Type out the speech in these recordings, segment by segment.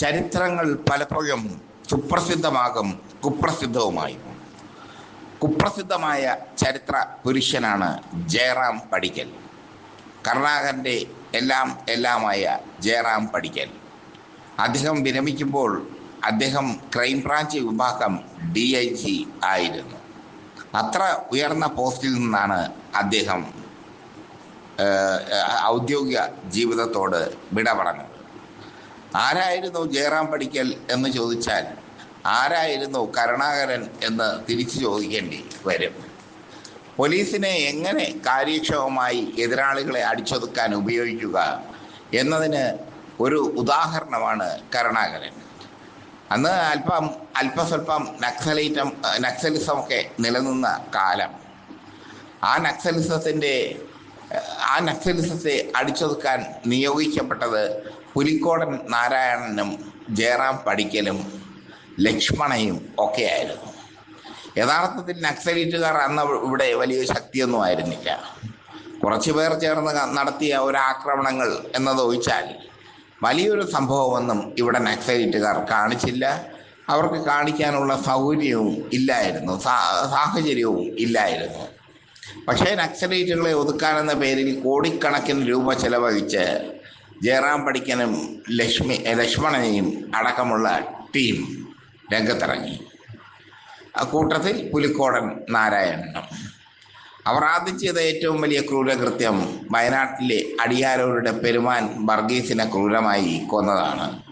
ചരിത്രങ്ങൾ പലപ്പോഴും സുപ്രസിദ്ധമാകും കുപ്രസിദ്ധവുമായി. കുപ്രസിദ്ധമായ ചരിത്ര പുരുഷനാണ് ജയറാം പടിക്കൽ. കരുണാകരന്റെ എല്ലാം എല്ലാമായ ജയറാം പടിക്കൽ. അദ്ദേഹം വിരമിക്കുമ്പോൾ അദ്ദേഹം ക്രൈംബ്രാഞ്ച് വിഭാഗം ഡി ഐ ജി ആയിരുന്നു. അത്ര ഉയർന്ന പോസ്റ്റിൽ നിന്നാണ് അദ്ദേഹം ഔദ്യോഗിക ജീവിതത്തോട് വിട പറഞ്ഞത്. ആരായിരുന്നു ജയറാം പഠിക്കൽ എന്ന് ചോദിച്ചാൽ ആരായിരുന്നു കരുണാകരൻ എന്ന് തിരിച്ചു ചോദിക്കേണ്ടി വരും. പോലീസിനെ എങ്ങനെ കാര്യക്ഷമമായി എതിരാളികളെ അടിച്ചൊതുക്കാൻ ഉപയോഗിക്കുക എന്നതിന് ഒരു ഉദാഹരണമാണ് കരുണാകരൻ. അന്ന് അല്പം അല്പസ്വല്പം നക്സലൈറ്റം നക്സലിസമൊക്കെ നിലനിന്ന കാലം. ആ നക്സലിസത്തിന്റെ ആ നക്സലിസത്തെ അടിച്ചൊതുക്കാൻ നിയോഗിക്കപ്പെട്ടത് പുലിക്കോടൻ നാരായണനും ജയറാം പടിക്കലും ലക്ഷ്മണയും ഒക്കെയായിരുന്നു. യഥാർത്ഥത്തിൽ നക്സലീറ്റുകാർ അന്ന് ഇവിടെ വലിയ ശക്തിയൊന്നും ആയിരുന്നില്ല. കുറച്ചു പേർ ചേർന്ന് നടത്തിയ ഒരു ആക്രമണങ്ങൾ എന്നതൊഴിച്ചാൽ വലിയൊരു സംഭവമൊന്നും ഇവിടെ നക്സലീറ്റുകാർ കാണിച്ചില്ല. അവർക്ക് കാണിക്കാനുള്ള സൗകര്യവും ഇല്ലായിരുന്നു. സാഹചര്യവും ഇല്ലായിരുന്നു. പക്ഷേ നക്സലൈറ്റുകളെ ഒതുക്കാനെന്ന പേരിൽ കോടിക്കണക്കിന് രൂപ ചെലവഴിച്ച് ജയറാം പഠിക്കനും ലക്ഷ്മി ലക്ഷ്മണനെയും അടക്കമുള്ള ടീം രംഗത്തിറങ്ങി. അക്കൂട്ടത്തിൽ പുലിക്കോടൻ നാരായണനും. അവർ ആദ്യം ചെയ്ത ഏറ്റവും വലിയ ക്രൂരകൃത്യം വയനാട്ടിലെ അടിയാരോരുടെ പെരുമാൻ വർഗീസിനെ ക്രൂരമായി കൊന്നതാണ്.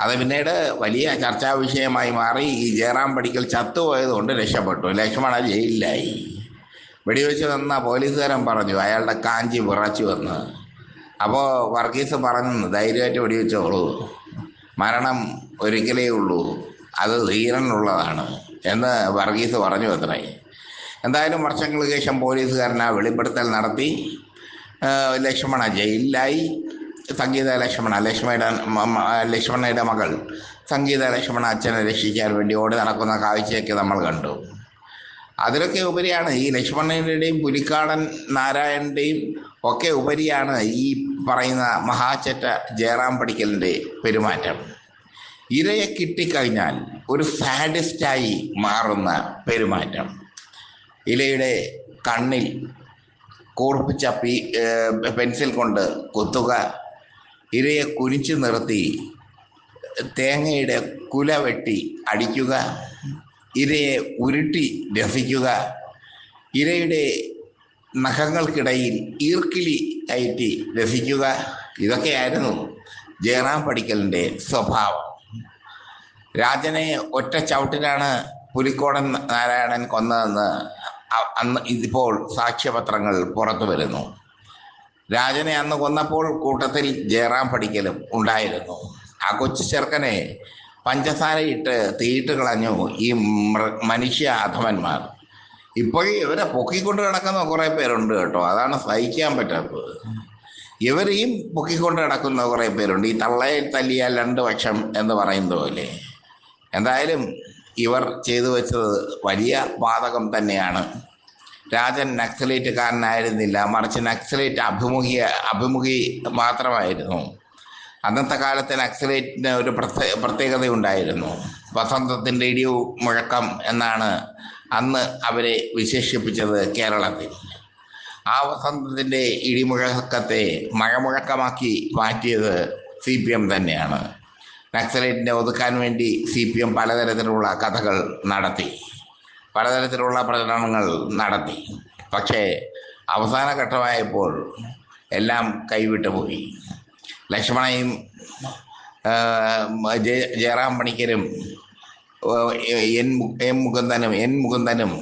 അത് പിന്നീട് വലിയ ചർച്ചാ വിഷയമായി മാറി ഈ ജയറാം പടിക്കൽ ചത്തുപോയതുകൊണ്ട് രക്ഷപ്പെട്ടു. ലക്ഷ്മണ ജയിലിലായി. വെടിവെച്ച് വന്ന പോലീസുകാരൻ പറഞ്ഞു അയാളുടെ കാഞ്ചി വിറച്ചു വന്ന്. അപ്പോൾ വർഗീസ് പറഞ്ഞു ധൈര്യമായിട്ട് വെടിവെച്ചോളൂ. മരണം ഒരിക്കലേ ഉള്ളൂ. അത് ധീരനുള്ളതാണ്. എന്ന് വർഗീസ് പറഞ്ഞു അത്രേ. എന്തായാലും വർഷങ്ങൾക്ക് ശേഷം പോലീസുകാരൻ ആ വെളിപ്പെടുത്തൽ നടത്തി. ലക്ഷ്മണ ജയിലിലായി. സംഗീത ലക്ഷ്മണ ലക്ഷ്മയുടെ ലക്ഷ്മണയുടെ മകൾ സംഗീത ലക്ഷ്മണ അച്ഛനെ രക്ഷിക്കാൻ വേണ്ടി ഓടി നടക്കുന്ന കാഴ്ചയൊക്കെ നമ്മൾ കണ്ടു. അതിലൊക്കെ ഉപരിയാണ് ഈ ലക്ഷ്മണന്റെയും പുലിക്കാടൻ നാരായണന്റെയും ഒക്കെ ഉപരിയാണ് ഈ പറയുന്ന മഹാചറ്റ ജയറാം പടിക്കലിന്റെ പെരുമാറ്റം. ഇരയെ കിട്ടിക്കഴിഞ്ഞാൽ ഒരു സാഡിസ്റ്റായി മാറുന്ന പെരുമാറ്റം. ഇലയുടെ കണ്ണിൽ കൂർപ്പിച്ച പി പെൻസിൽ കൊണ്ട് കൊത്തുക ഇരയെ കുനിച്ചു നിർത്തി തേങ്ങയുടെ കുല വെട്ടി അടിക്കുക ഇരയെ ഉരുട്ടി രസിക്കുക ഇരയുടെ നഖങ്ങൾക്കിടയിൽ ഈർക്കിലി കയറ്റി രസിക്കുക ഇതൊക്കെയായിരുന്നു ജയറാം പടിക്കലിന്റെ സ്വഭാവം. രാജനെ ഒറ്റ ചവിട്ടിലാണ് പുലിക്കോടൻ നാരായണൻ കൊന്നതെന്ന് അന്ന് ഇതിപ്പോൾ സാക്ഷ്യപത്രങ്ങൾ പുറത്തു വരുന്നു. രാജനെ അന്ന് കൊന്നപ്പോൾ കൂട്ടത്തിൽ ജയറാം പടിക്കലും ഉണ്ടായിരുന്നു. ആ കൊച്ചു ചെറുക്കനെ പഞ്ചസാരയിട്ട് തീയിട്ട് കളഞ്ഞു ഈ മനുഷ്യ അധമന്മാർ. ഇപ്പോഴും ഇവരെ പൊക്കിക്കൊണ്ട് കിടക്കുന്ന കുറേ പേരുണ്ട് കേട്ടോ. അതാണ് സഹിക്കാൻ പറ്റാത്തത്. ഇവരെയും പൊക്കിക്കൊണ്ട് കിടക്കുന്ന കുറേ പേരുണ്ട്. ഈ തള്ളയിൽ തല്ലിയാൽ രണ്ട് പക്ഷം എന്ന് പറയുന്നത് പോലെ. എന്തായാലും ഇവർ ചെയ്തു വെച്ചത് വലിയ പാതകം തന്നെയാണ്. രാജൻ നക്സലേറ്റുകാരനായിരുന്നില്ല. മറിച്ച് നക്സലേറ്റ് അഭിമുഖിയ അഭിമുഖി മാത്രമായിരുന്നു. അന്നത്തെ കാലത്തെ നക്സലേറ്റിന് ഒരു പ്രത്യേക പ്രത്യേകതയുണ്ടായിരുന്നു. വസന്തത്തിന്റെ ഇടിയു മുഴക്കം എന്നാണ് അന്ന് അവരെ വിശേഷിപ്പിച്ചത് കേരളത്തിൽ. ആ വസന്തത്തിന്റെ ഇടിമുഴക്കത്തെ മഴമുഴക്കമാക്കി മാറ്റിയത് സി പി എം തന്നെയാണ്. നക്സലേറ്റിനെ ഒതുക്കാൻ വേണ്ടി സി പി എം പലതരത്തിലുള്ള കഥകൾ നടത്തി പലതരത്തിലുള്ള പ്രചരണങ്ങൾ നടത്തി. പക്ഷേ അവസാന ഘട്ടമായപ്പോൾ എല്ലാം കൈവിട്ടു പോയി ലക്ഷ്മണയും ജയറാം പണിക്കരും എൻ എം മുകുന്ദനും എൻ മുകുന്ദനും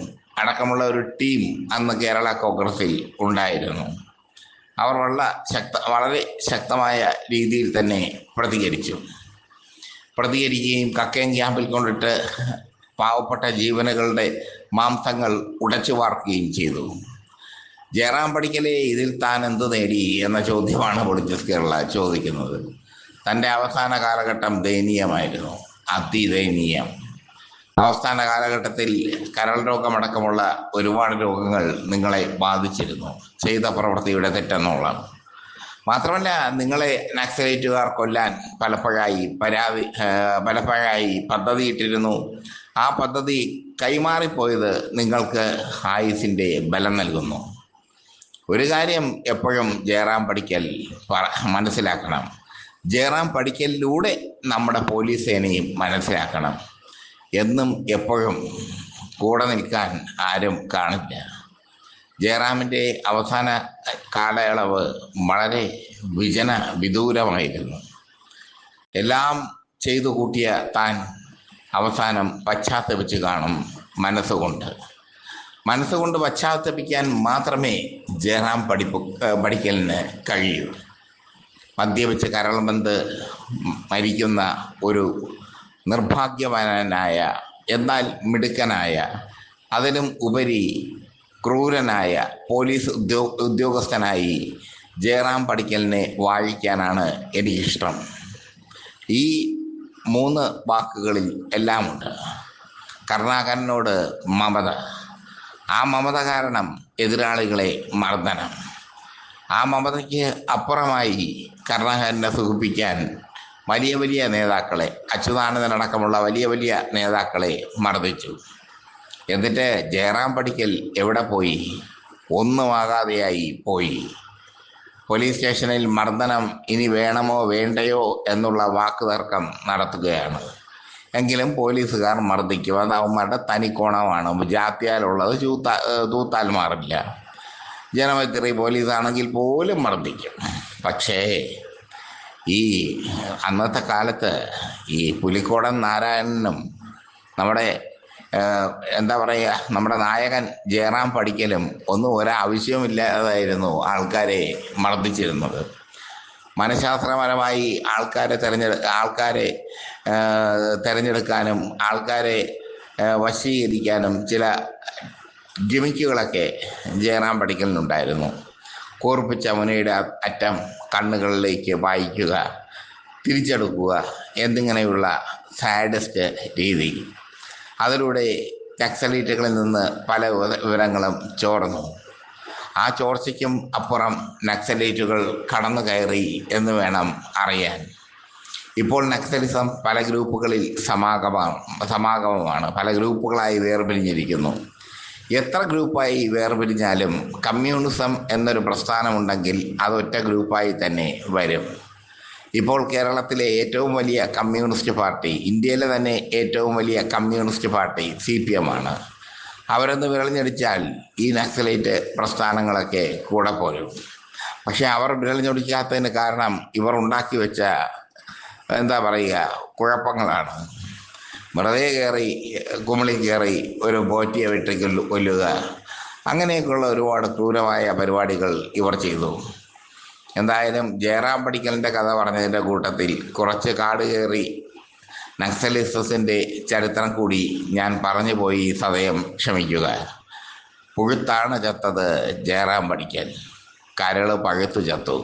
അടക്കമുള്ള ഒരു ടീം അന്ന് കേരള കോൺഗ്രസിൽ ഉണ്ടായിരുന്നു. അവർ വളരെ ശക്ത വളരെ ശക്തമായ രീതിയിൽ തന്നെ പ്രതികരിച്ചു. പ്രതികരിക്കുകയും കക്കയം ക്യാമ്പിൽ കൊണ്ടിട്ട് പാവപ്പെട്ട ജീവനുകളുടെ മാംസങ്ങൾ ഉടച്ചു വാർക്കുകയും ചെയ്തു. ജയറാം പഠിക്കലേ ഇതിൽ താൻ എന്ത് നേടി എന്ന ചോദ്യമാണ് പൊളിറ്റിക്സ് കേരള ചോദിക്കുന്നത്. തന്റെ അവസാന കാലഘട്ടം ദയനീയമായിരുന്നു. അതിദയനീയം. അവസാന കാലഘട്ടത്തിൽ കരൾ രോഗമടക്കമുള്ള ഒരുപാട് രോഗങ്ങൾ നിങ്ങളെ ബാധിച്ചിരുന്നു. ചെയ്ത പ്രവൃത്തിയുടെ തെറ്റെന്നുള്ളതാണ്. മാത്രമല്ല നിങ്ങളെ നക്സലേറ്റുകാർ കൊല്ലാൻ പലപ്പോഴായി പരാതി പലപ്പോഴായി പദ്ധതിയിട്ടിരുന്നു. ആ പദ്ധതി കൈമാറിപ്പോയത് നിങ്ങൾക്ക് ആയുസിന്റെ ബലം നൽകുന്നു. ഒരു കാര്യം എപ്പോഴും ജയറാം പഠിക്കൽ മനസ്സിലാക്കണം. ജയറാം പഠിക്കലിലൂടെ നമ്മുടെ പോലീസ് സേനയും മനസ്സിലാക്കണം. എന്നും എപ്പോഴും കൂടെ നിൽക്കാൻ ആരും കാണില്ല. ജയറാമിന്റെ അവസാന കാലയളവ് വളരെ വിജന വിദൂരമായിരുന്നു. എല്ലാം ചെയ്തു കൂട്ടിയ താൻ അവസാനം പശ്ചാത്തപിച്ച് കാണും മനസ്സുകൊണ്ട്. മനസ്സുകൊണ്ട് പശ്ചാത്തപിക്കാൻ മാത്രമേ ജയറാം പഠിപ്പ് പഠിക്കലിന് കഴിയൂ. മദ്യപിച്ച് കരൾബന്ത് മരിക്കുന്ന ഒരു നിർഭാഗ്യവാനായ എന്നാൽ മിടുക്കനായ അതിനും ഉപരി ക്രൂരനായ പോലീസ് ഉദ്യോ ഉദ്യോഗസ്ഥനായി ജയറാം പഠിക്കലിനെ വാഴിക്കാനാണ് എനിക്കിഷ്ടം. ഈ മൂന്ന് വാക്കുകളിൽ എല്ലാമുണ്ട്. കരുണാകരനോട് മമത. ആ മമത കാരണം എതിരാളികളെ മർദ്ദനം. ആ മമതയ്ക്ക് അപ്പുറമായി കരുണാകരനെ സുഖിപ്പിക്കാൻ വലിയ വലിയ നേതാക്കളെ അച്യുതാനന്ദനടക്കമുള്ള വലിയ വലിയ നേതാക്കളെ മർദ്ദിച്ചു. എന്നിട്ട് ജയറാം പഠിക്കൽ എവിടെ പോയി? ഒന്നുമാകാതെയായി പോയി. പോലീസ് സ്റ്റേഷനിൽ മർദ്ദനം ഇനി വേണമോ വേണ്ടയോ എന്നുള്ള വാക്കുതർക്കം നടത്തുകയാണ്. എങ്കിലും പോലീസുകാർ മർദ്ദിക്കും. അത് അവന്മാരുടെ തനിക്കോണമാണ് ജാത്യാലുള്ളത് ചൂത്ത തൂത്താൽ മാറില്ല. ജനമൈത്രി പോലീസാണെങ്കിൽ പോലും മർദ്ദിക്കും. പക്ഷേ ഈ അന്നത്തെ കാലത്ത് ഈ പുലിക്കോടൻ നാരായണനും നമ്മുടെ എന്താ പറയുക നമ്മുടെ നായകൻ ജയറാം പഠിക്കലും ഒന്നും ഒരാവശ്യമില്ലാതായിരുന്നു ആൾക്കാരെ മർദ്ദിച്ചിരുന്നത്. മനഃശാസ്ത്രപരമായി ആൾക്കാരെ തെരഞ്ഞെടു ആൾക്കാരെ തിരഞ്ഞെടുക്കാനും ആൾക്കാരെ വശീകരിക്കാനും ചില ഗിമിക്കുകളൊക്കെ ജയറാം പഠിക്കലിനുണ്ടായിരുന്നു കൂർപ്പിച്ച മുനയുടെ അറ്റം കണ്ണുകളിലേക്ക് വായിക്കുക തിരിച്ചെടുക്കുക എന്നിങ്ങനെയുള്ള സാഡസ്റ്റ് രീതി. അതിലൂടെ നക്സലീറ്റുകളിൽ നിന്ന് പല വിവരങ്ങളും ചോർന്നു. ആ ചോർച്ചയ്ക്കും അപ്പുറം നക്സലേറ്റുകൾ കടന്നു കയറി എന്ന് വേണം അറിയാൻ. ഇപ്പോൾ നക്സലിസം പല ഗ്രൂപ്പുകളിൽ സമാഗമ സമാഗമമാണ്. പല ഗ്രൂപ്പുകളായി വേർപിരിഞ്ഞിരിക്കുന്നു. എത്ര ഗ്രൂപ്പായി വേർപിരിഞ്ഞാലും കമ്മ്യൂണിസം എന്നൊരു പ്രസ്ഥാനമുണ്ടെങ്കിൽ അതൊറ്റ ഗ്രൂപ്പായി തന്നെ വരും. ഇപ്പോൾ കേരളത്തിലെ ഏറ്റവും വലിയ കമ്മ്യൂണിസ്റ്റ് പാർട്ടി ഇന്ത്യയിലെ തന്നെ ഏറ്റവും വലിയ communist party C P M ആണ്. അവരൊന്ന് വിരളിഞ്ഞടിച്ചാൽ ഈ നക്സലൈറ്റ് പ്രസ്ഥാനങ്ങളൊക്കെ കൂടെ പോരും. പക്ഷെ അവർ വിരളിഞ്ഞൊടിക്കാത്തതിന് കാരണം ഇവർ ഉണ്ടാക്കി വെച്ച എന്താ പറയുക കുഴപ്പങ്ങളാണ്. വെറുതെ കയറി കുമളി കയറി ഒരു ബോറ്റിയെ വെട്ടി കൊല്ലു- കൊല്ലുക അങ്ങനെയൊക്കെയുള്ള ഒരുപാട് ക്രൂരമായ പരിപാടികൾ ഇവർ ചെയ്തു. എന്തായാലും ജയറാം പടിക്കലിന്റെ കഥ പറഞ്ഞതിന്റെ കൂട്ടത്തിൽ കുറച്ച് കാട് കയറി നക്സലിസത്തിന്റെ ചരിത്രം കൂടി ഞാൻ പറഞ്ഞു പോയി സദയം ക്ഷമിക്കുക. പുഴുത്താണ് ചത്തത് ജയറാം പഠിക്കാൻ കരൾ പഴുത്തു ചത്തു.